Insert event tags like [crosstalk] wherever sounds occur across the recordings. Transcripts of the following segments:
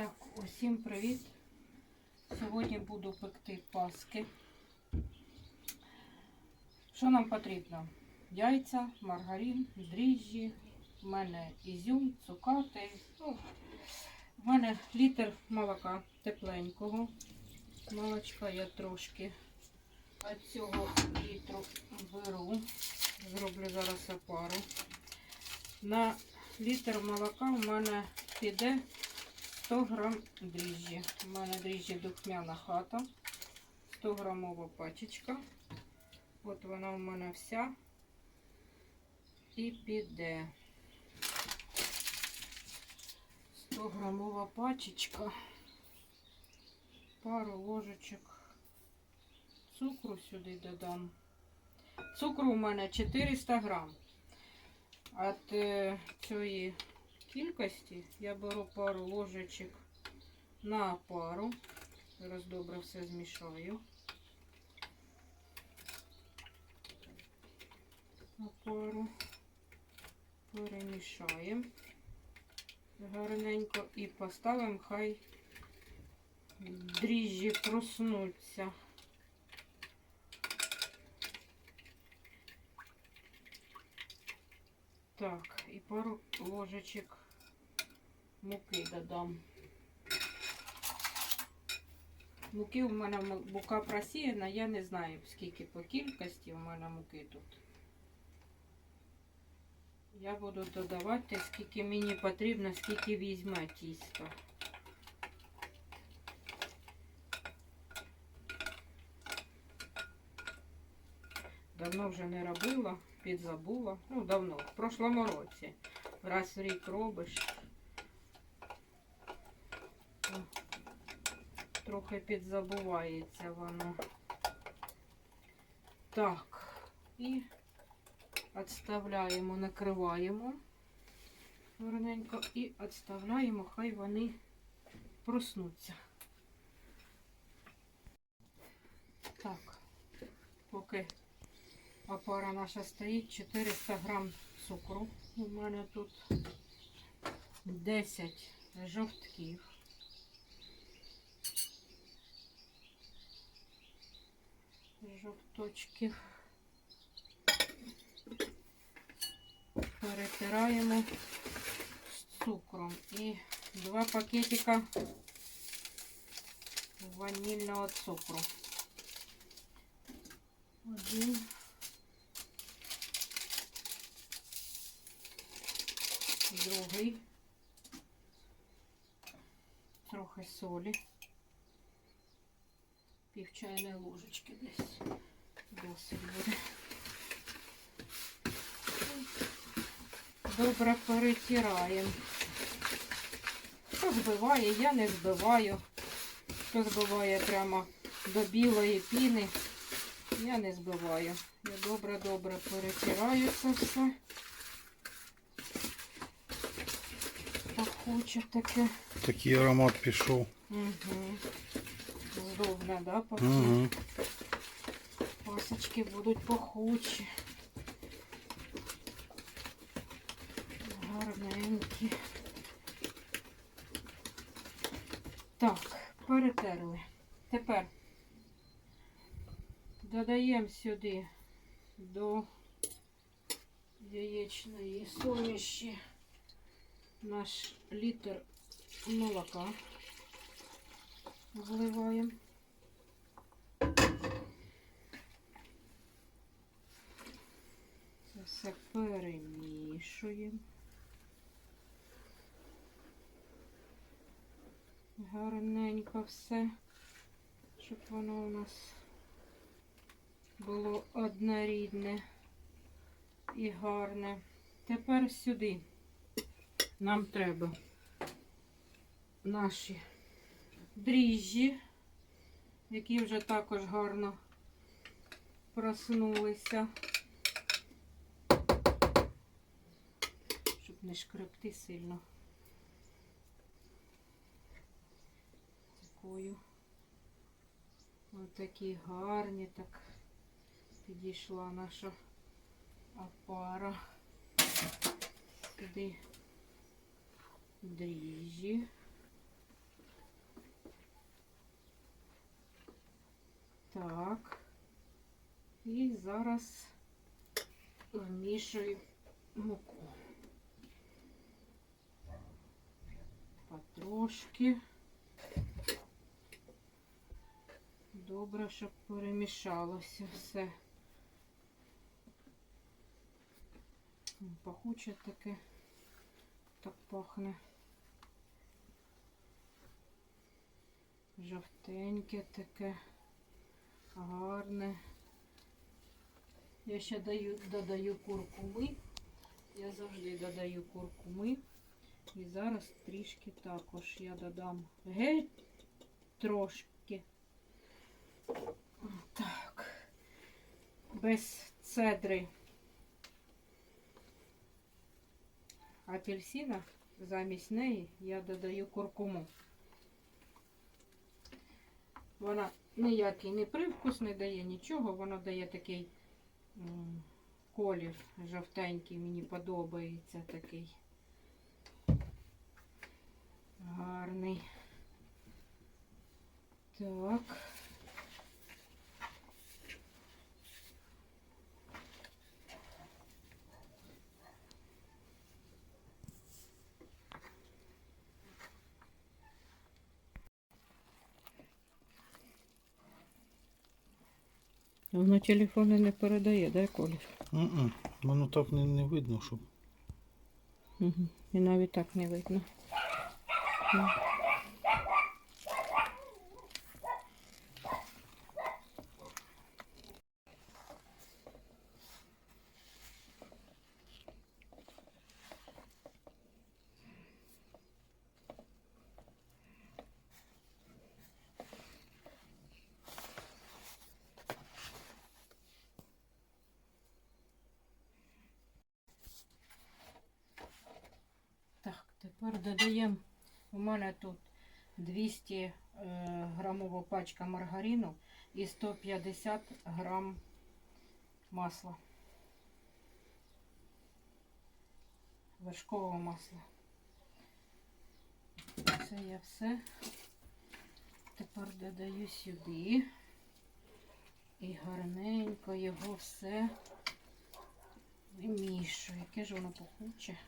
Так, усім привіт. Сьогодні буду пекти паски. Що нам потрібно? Яйця, маргарин, дріжджі, в мене ізюм, цукати. Ну, в мене літр молока тепленького. Молочка я трошки від цього літру беру. Зроблю зараз опару. На літр молока в мене піде 100 грам дріжджі. У мене дріжджі духмяна хата. 100 грамова пачечка. От вона у мене вся. І піде. 100 грамова пачечка. Пару ложечок цукру сюди додам. Цукру у мене 400 грам. От е, цієї кількості я беру пару ложечок на пару. Зараз добре все змішаю. На пару перемішаємо гарненько і поставимо, хай дріжджі проснуться. Так, і пару ложечок муки додам. Муки у мене мука просіяна, я не знаю скільки по кількості у мене муки тут. Я буду додавати, скільки мені потрібно, скільки візьме тісто. Давно вже не робила, підзабула. Ну, давно, в прошлому році. Раз в рік робиш. Трохи підзабувається воно. Так, і відставляємо, накриваємо гарненько і відставляємо, хай вони проснуться. Так, поки опара наша стоїть, 400 грам цукру. У мене тут 10 жовтків. Жовточків. Перетираємо з цукром. І два пакетика ванільного цукру. Один. Другий. Трохи солі. Пів чайної ложечки десь. Досить буде. Добре перетираємо. Хто збиває, я не збиваю. Хто збиває прямо до білої піни, я не збиваю. Я добре-добре перетираю це все. Пахуче таке. Такий аромат пішов. Угу. Здобне, да? Угу. Пасочки будуть пахучі. Гарненькі. Так, перетерли. Тепер додаємо сюди до яєчної суміші наш літр молока. Вливаємо. Це все перемішуємо. Гарненько все, щоб воно у нас було однорідне і гарне. Тепер сюди нам треба наші дріжджі, які вже також гарно проснулися. щоб не шкребти сильно. Такою. Ось гарні, так підійшла наша опара. Сюди дріжджі. Так. І зараз вмішую муку. Потрошки. Добре, щоб перемішалося все. Пахуче таке, так пахне. Жовтеньке таке, гарне. Я ще даю, додаю куркуми. Я завжди додаю куркуми. І зараз трішки також я додам геть трошки. Так. Без цедри апельсина, замість неї я додаю куркуму. Вона ніякий не привкус не дає нічого, вона дає такий колір жовтенький, мені подобається такий. Гарний. Так. Воно телефони не передає, да, колір? М-м. Воно так не, не видно, щоб. Угу. І навіть так не видно. Ну. Так, тепер додаємо. У мене тут 200 е, грамова пачка маргарину і 150 грам масла. Вершкового масла. Це я все. Тепер додаю сюди. І гарненько його все вимішую. Яке ж воно пахуче.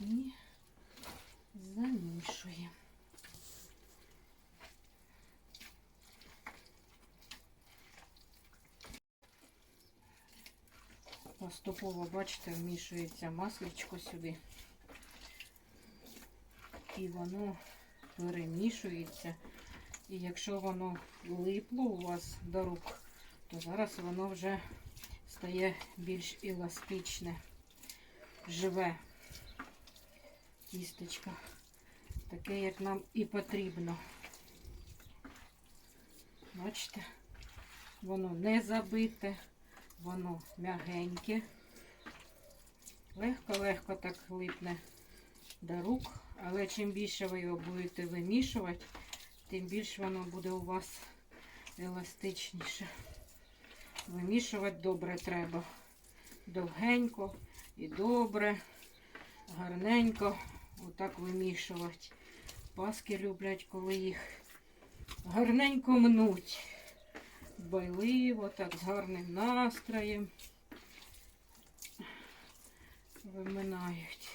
і замішуємо. Поступово, бачите, вмішується масличко сюди. І воно перемішується. І якщо воно липло у вас до рук, то зараз воно вже стає більш еластичне, живе тістечко. Таке, як нам і потрібно. Бачите, воно не забите, воно м'ягеньке. Легко-легко так липне до рук, але чим більше ви його будете вимішувати, тим більше воно буде у вас еластичніше. Вимішувати добре треба. Довгенько і добре, гарненько отак вимішувати. Паски люблять, коли їх гарненько мнуть. Байливо, так, з гарним настроєм. Виминають.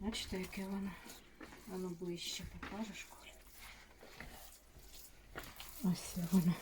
Бачите, яке воно? Воно ближче покажеш, Коля. Ось воно.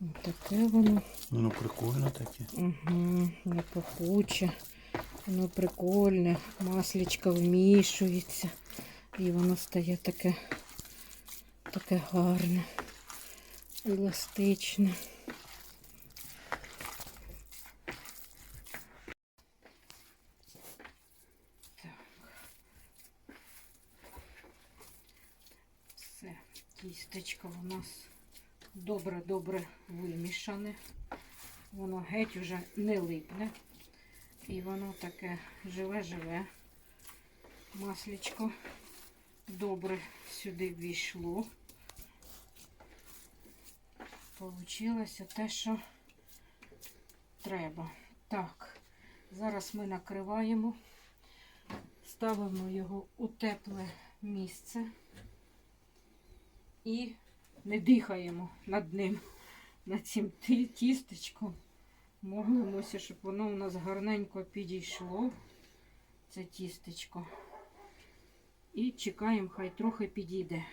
Ось таке воно. Воно прикольне таке. Угу, не пахуче. Воно прикольне, масличко вмішується. І воно стає таке, таке гарне, еластичне. Так. Все, тістечко у нас добре-добре вимішане. Воно геть уже не липне. І воно таке живе-живе. Масличко добре сюди ввійшло. Получилося те, що треба. Так, зараз ми накриваємо, ставимо його у тепле місце і не дихаємо над ним, над цим ті- тістечком. Молимося, щоб воно у нас гарненько підійшло, це тістечко. І чекаємо, хай трохи підійде.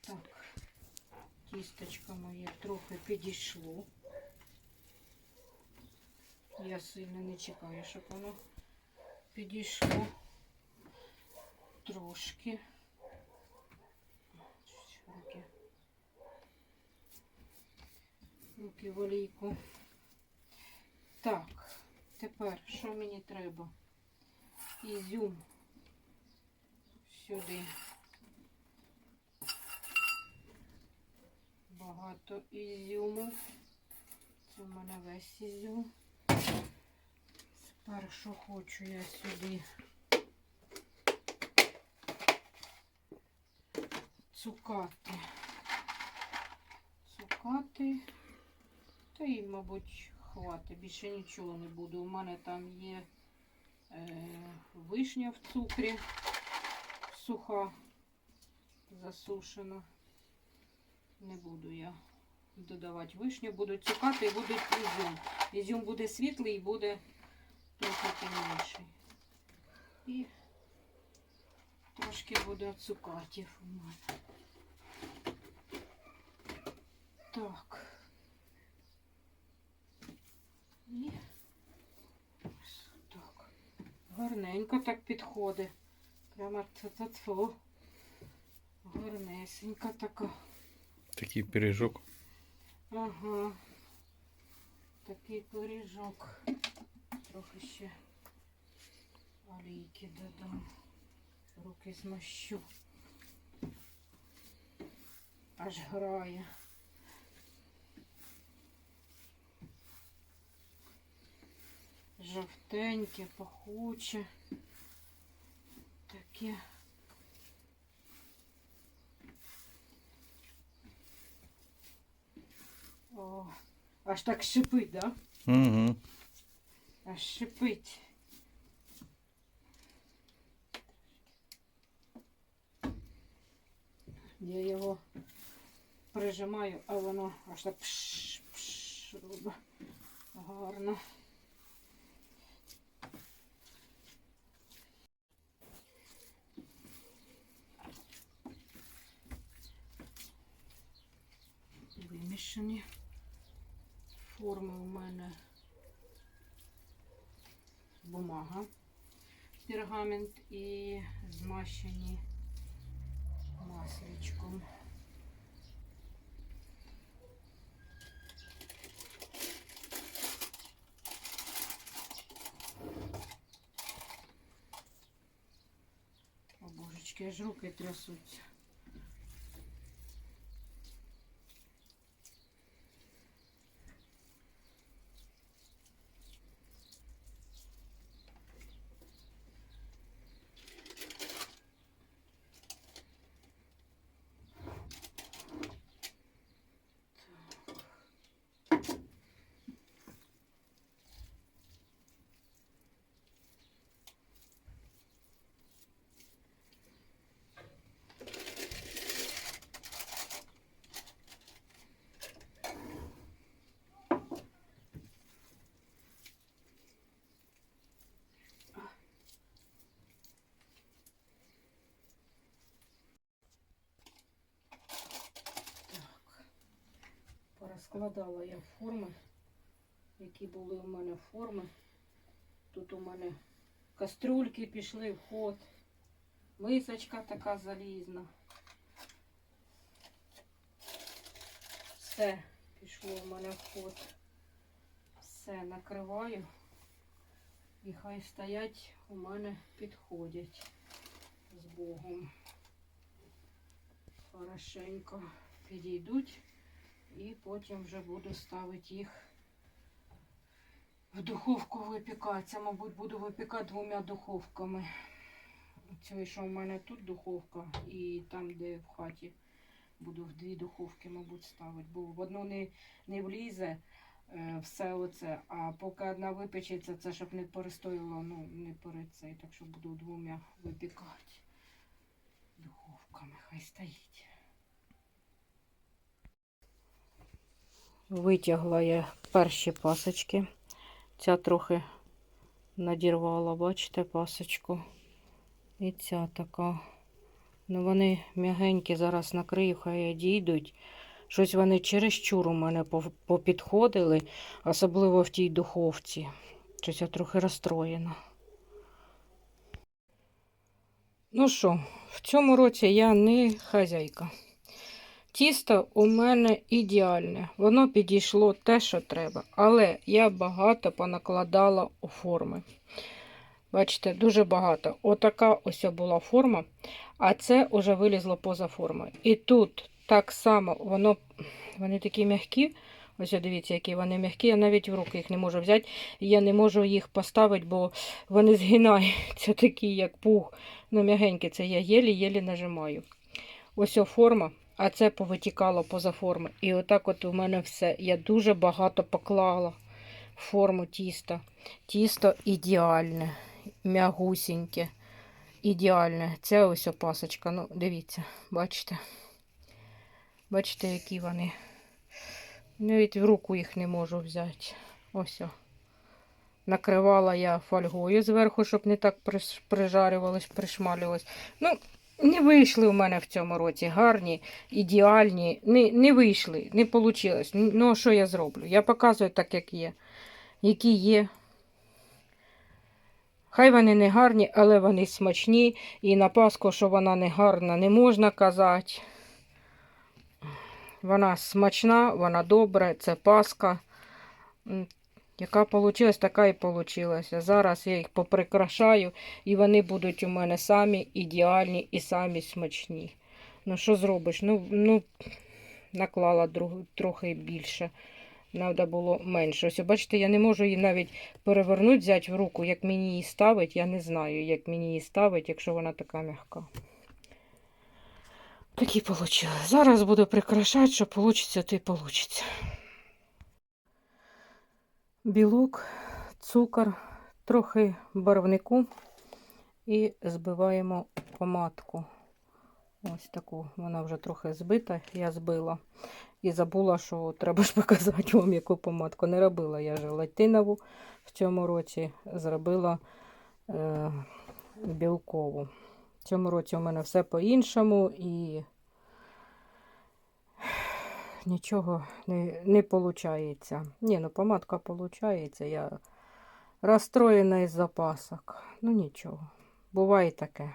Так, тістечко моє трохи підійшло. Я сильно не чекаю, щоб воно підійшло трошки. Щось Руки. Руки в олійку. Так, Тепер що мені треба? Ізюм сюди. Багато ізюму. Це в мене весь ізюм. Тепер що хочу я сюди. Цукати. Цукати. Та й, мабуть, хватить. Більше нічого не буду. У мене там є е, вишня в цукрі суха, засушена. Не буду я додавати вишню. Буду цукати і буде ізюм. Ізюм буде світлий і буде трохи темніший. І трошки буде цукатів у мене. Так. І так. Гарненько так підходить. Прямо та-та-тфу. Гарнесенька така. Такий пиріжок. Ага. Такий пиріжок. Трохи ще олійки додам. Руки змащу. Аж грає. Жовтеньке, пахуче. Таке. О, аж так шипить, да? Угу. Аж шипить. Я його прижимаю, а воно аж так пш, пш, робить. Гарно. Вимішані форми у мене бумага, пергамент і змащені масличком. О, божечки, аж руки трясуться. Так. Порозкладала я форми, які були у мене форми. Тут у мене каструльки пішли в ход. Мисочка така залізна. Все пішло в мене в ход. Все накриваю. І хай стоять у мене підходять з Богом. Хорошенько підійдуть. І потім вже буду ставити їх в духовку випікатися. Мабуть, буду випікати двома духовками. Це що в мене тут духовка і там, де в хаті, буду в дві духовки, мабуть, ставити. Бо в одну не, не влізе е, все оце. А поки одна випечеться, це щоб не перестоїло, ну, не перед цей, так що буду двома випікати. Духовками, хай стоїть. Витягла я перші пасочки. Ця трохи надірвала, бачите, пасочку. І ця така. Ну, вони м'ягенькі, зараз накрию, хай одійдуть. Щось вони чересчур у мене попідходили, особливо в тій духовці. Щось я трохи розстроєна. Ну що, в цьому році я не хазяйка. Тісто у мене ідеальне. Воно підійшло те, що треба. Але я багато понакладала форми. Бачите, дуже багато. Отака ось була форма, а це вже вилізло поза формою. І тут так само воно, вони такі м'які. Ось дивіться, які вони м'які. Я навіть в руки їх не можу взяти. Я не можу їх поставити, бо вони згинаються [laughs] такі, як пух. Ну, м'ягенькі, це я єлі-єлі нажимаю. Ось форма, а це повитікало поза форми. І отак от у мене все. Я дуже багато поклала форму тіста. Тісто ідеальне, м'ягусіньке, ідеальне. Це ось опасочка. Ну, дивіться, бачите? Бачите, які вони. Навіть в руку їх не можу взяти. Ось. Накривала я фольгою зверху, щоб не так прижарювалось, пришмалювалось. Ну, не вийшли у мене в цьому році гарні, ідеальні. Не, не вийшли, не вийшло. Ну, що я зроблю? Я показую так, як є. Які є. Хай вони не гарні, але вони смачні. І на Пасху, що вона не гарна, не можна казати. Вона смачна, вона добра, це Пасха. Яка вийшла, така і вийшла. Зараз я їх поприкрашаю, і вони будуть у мене самі ідеальні і самі смачні. Ну, що зробиш? Ну, ну наклала трохи більше. Треба було менше. Ось, бачите, я не можу її навіть перевернути, взяти в руку, як мені її ставить. Я не знаю, як мені її ставить, якщо вона така м'яка. Такі вийшли. Зараз буду прикрашати, що вийде, то й вийде. Білок, цукор, трохи барвнику і збиваємо помадку. Ось таку. Вона вже трохи збита, я збила. І забула, що треба ж показати вам, яку помадку. Не робила я желатинову в цьому році, зробила е, білкову. В цьому році у мене все по-іншому і нічого не, не виходить. Ні, ну помадка виходить. Я розстроєна із запасок. Ну нічого. Буває таке.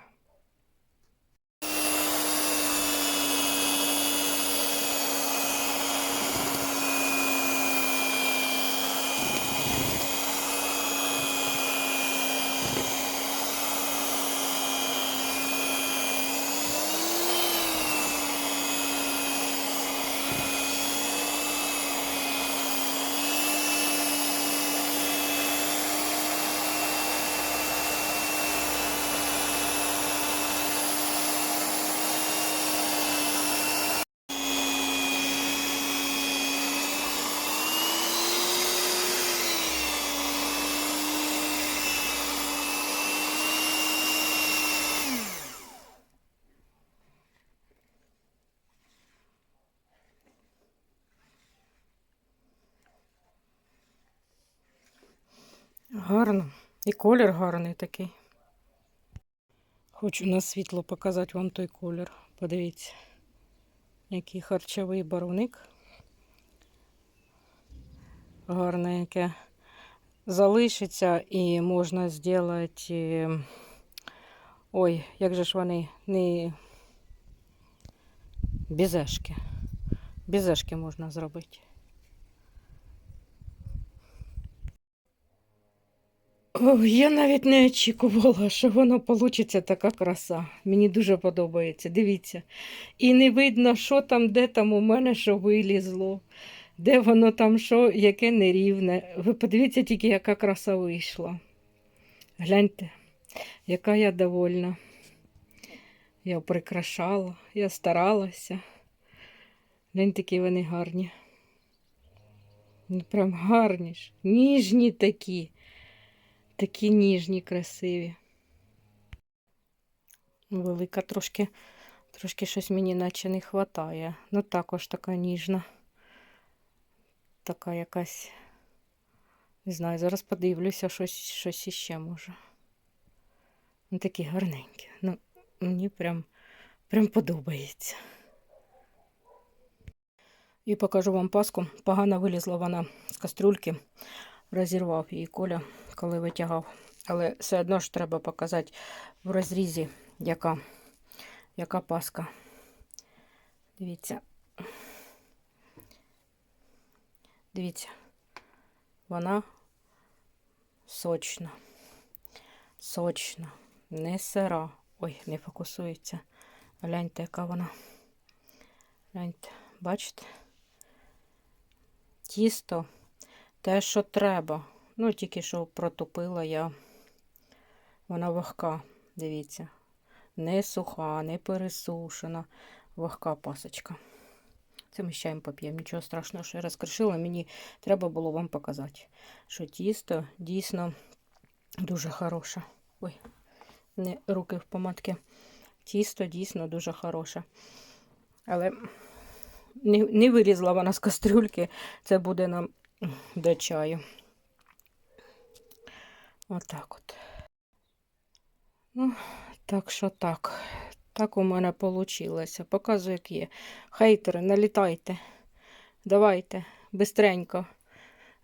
Гарно. І колір гарний такий. Хочу на світло показати вам той колір. Подивіться, який харчовий барвник. Гарне, яке залишиться і можна зробити. Ой, як же ж вони не бізешки. Бізешки можна зробити. Я навіть не очікувала, що воно вийде така краса. Мені дуже подобається. Дивіться. І не видно, що там, де там у мене що вилізло, де воно там що, яке нерівне. Ви подивіться тільки, яка краса вийшла. Гляньте, яка я довольна. Я прикрашала, я старалася. Гляньте, які вони гарні. Ну, Прям гарні ж. Ніжні такі. Такі ніжні, красиві. Велика трошки, трошки щось мені наче не вистачає. Ну також така ніжна. Така якась. Не знаю, зараз подивлюся, щось, щось іще може. Ну, такі гарненькі. Ну, мені прям, прям подобається. І покажу вам паску. Погано вилізла вона з кастрюльки, розірвав її Коля, коли витягав. Але все одно ж треба показати в розрізі, яка, яка паска. Дивіться. Дивіться, вона сочна. Сочна, не сира. Ой, не фокусується. Гляньте, яка вона. Гляньте, бачите? Тісто те, що треба. Ну, тільки що протупила я. Вона вогка, дивіться. Не суха, не пересушена. Вогка пасочка. Це ми з чаєм поп'ємо. Нічого страшного, що я розкришила. Мені треба було вам показати, що тісто дійсно дуже хороше. Ой, не руки в помадки. Тісто дійсно дуже хороше. Але не, не вилізла вона з кастрюльки. Це буде нам до чаю. Отак от. Ну, так що так. Так у мене вийшло. Показую, як є. Хейтери, налітайте. Давайте, бистренько.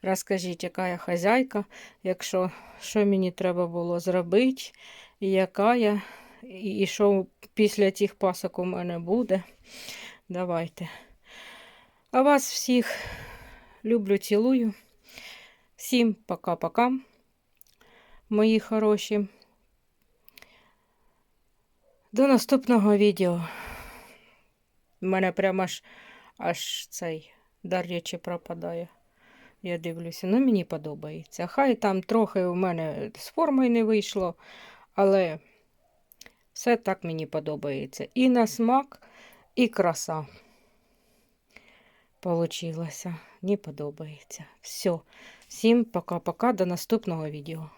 Розкажіть, яка я хазяйка, якщо що мені треба було зробити, і яка я, і що після цих пасок у мене буде. Давайте. А вас всіх люблю, цілую. Всім пока-пока, мої хороші. До наступного відео. У мене прямо аж, аж цей дар речі пропадає. Я дивлюся, ну мені подобається. Хай там трохи у мене з формою не вийшло, але все так мені подобається. І на смак, і краса получилася. Мені подобається. Все. Всім пока-пока, до наступного відео.